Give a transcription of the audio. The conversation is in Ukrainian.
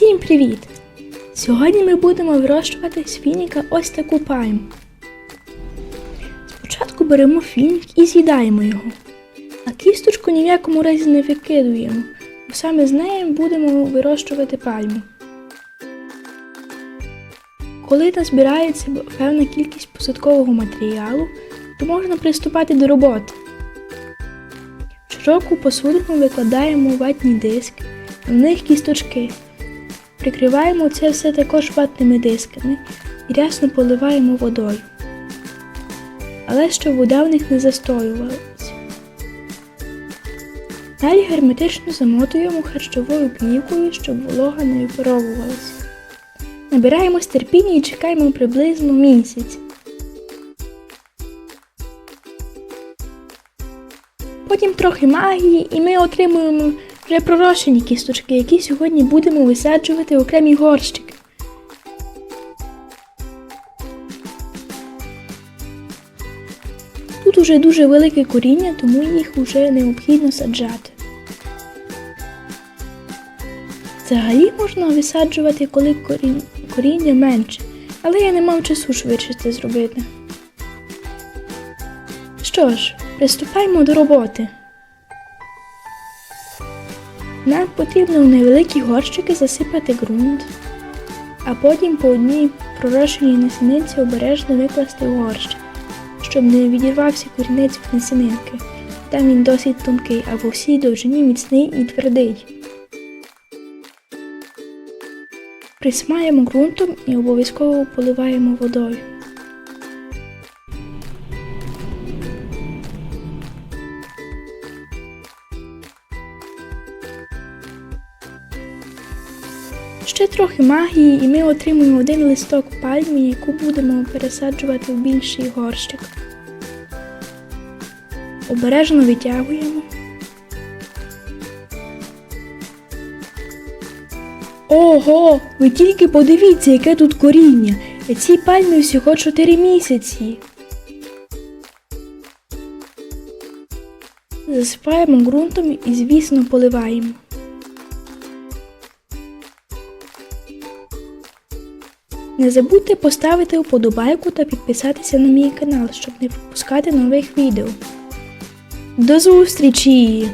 Всім привіт! Сьогодні ми будемо вирощувати з фініка ось таку пальму. Спочатку беремо фінік і з'їдаємо його, а кісточку ні в якому разі не викидуємо, бо саме з нею будемо вирощувати пальму. Коли назбирається певна кількість посадкового матеріалу, то можна приступати до роботи. В широку посудину викладаємо ватні диски, в них кісточки. Прикриваємо це все також ватними дисками і рясно поливаємо водою. Але щоб вода в них не застоювалася. Далі герметично замотуємо харчовою плівкою, щоб волога не випаровувалася. Набираємо терпіння і чекаємо приблизно місяць. Потім трохи магії, і ми отримуємо вже пророщені кісточки, які сьогодні будемо висаджувати в окремі горщики. Тут уже дуже велике коріння, тому їх вже необхідно саджати. Взагалі можна висаджувати, коли коріння менше, але я не мав часу швидше це зробити. Що ж, приступаємо до роботи. Нам потрібно в невеликі горщики засипати ґрунт, а потім по одній пророщеній насіниці обережно викласти в горщик, щоб не відірвався корінець в насінинки. Там він досить тонкий, а по всій довжині міцний і твердий. Присмаємо ґрунтом і обов'язково поливаємо водою. Ще трохи магії, і ми отримуємо один листок пальмі, яку будемо пересаджувати в більший горщик. Обережно витягуємо. Ого, ви тільки подивіться, яке тут коріння. Цій пальмі всього 4 місяці. Засипаємо ґрунтом і, звісно, поливаємо. Не забудьте поставити вподобайку та підписатися на мій канал, щоб не пропускати нових відео. До зустрічі!